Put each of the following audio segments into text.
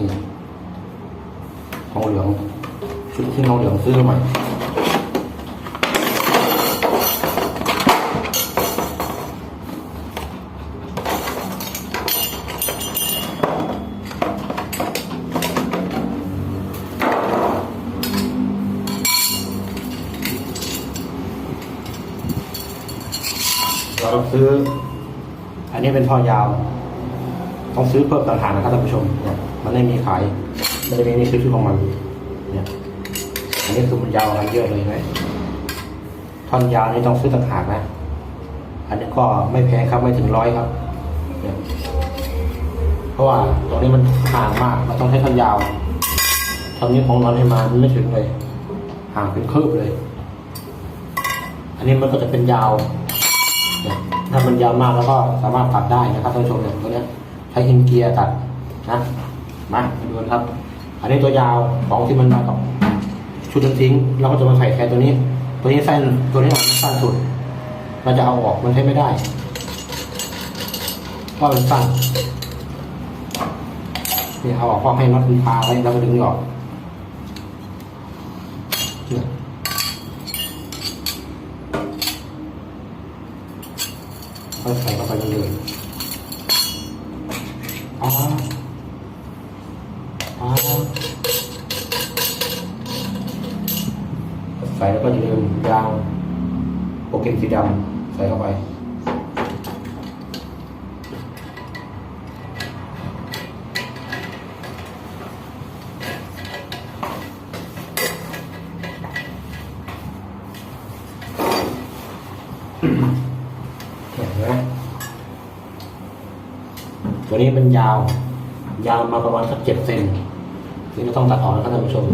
นี่ทองเหลืองชุดที่ทองเหลืองซื้อมาใหม่เราต้องซื้อ อันนี้เป็นท่อยาว ต้องซื้อเพิ่มต่างหากนะครับท่านผู้ชมเนี่ยมันไม่มีขายมันจะมีนี่คือชื่อของมันเนี่ยอันนี้คือมันยาวกันเยอะเลยไหมท่อนยาวนี่ต้องซื้อต่างหากนะ อันนี้ก็ไม่แพงครับไม่ถึงร้อยครับเนี่ยเพราะว่าตรงนี้มันห่างมากเราต้องใช้ท่อนยาวท่อนนี้ของเราให้มามันไม่ถึงเลย ห่างเป็นคืบเลย อันนี้มันก็จะเป็นยาวถ้ามันยาวมากแล้วก็สามารถตัดได้นะครับท่านผู้ชมเนี่ยตัวเนี้ย ใช้หินเกียร์ตัดนะมาดูกันครับ อันนี้ตัวยาวของที่มันมากับชุดทิ้งเราก็จะมาใส่แทนตัวนี้ ตัวนี้สั้นตัวนี้มันสั้นสุด เราจะเอาออกมันใช้ไม่ได้เพราะมันสั้นนี่เอาออกก็ให้น็อตมันพาไว้แล้วก็ดึงออกเนี่ยค่อยใส่เข้า ไปเลยอ๋ออ๋อใส่แตัวนี้เป็นยาว ยาวมาประมาณสักเจ็ดเซนที่ไม่ต้องตัดออกนะครับท่านผู้ชม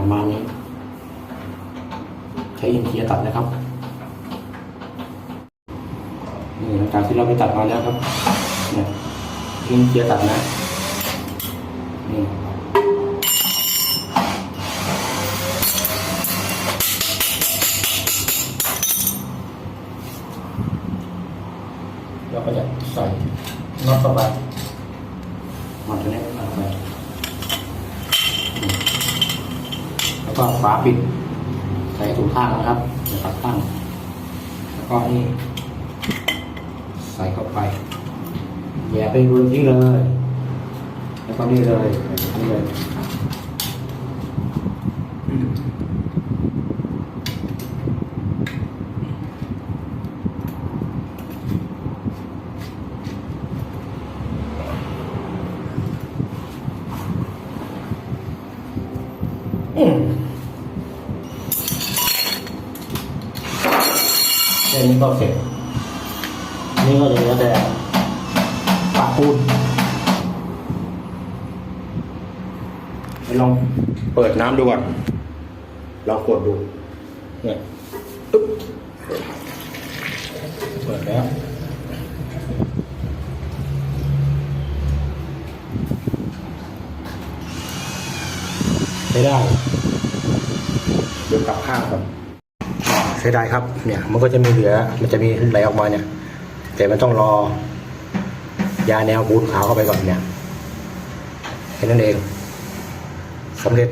ประมาณนี้ ใช้อินเทียตัดนะครับ นี่หลังจากที่เราไปตัดมาแล้วครับ เนี่ยอินเทียตัดนะ นี่ ใส่น็อตเข้าไปน็อตตัวนี้เข้าไปแล้วก็ฝาปิด ใส่ถูกข้างนะครับเดี๋ยวตัดข้าง แล้วก็นี่ ใส่เข้าไปแย่ไปดูที่เลย แล้วก็นี่เลยนี่เลย แค่นี้ก็เสร็จ นี่ก็จะเหลือแต่ปะปูนลองเปิดน้ำดูก่อนลองกดดู เนี่ยอึ๊บเปิดแล้วใช้ได้เดี๋ยวกลับข้างก่อน ใช้ได้ครับ เนี่ย มันก็จะมีเหลือ มันจะมีไหลออกมาเนี่ย แต่มันต้องรอ ยาแนวบูนขาวเข้าไปก่อนเนี่ยแค่นั้นเองสำเร็จ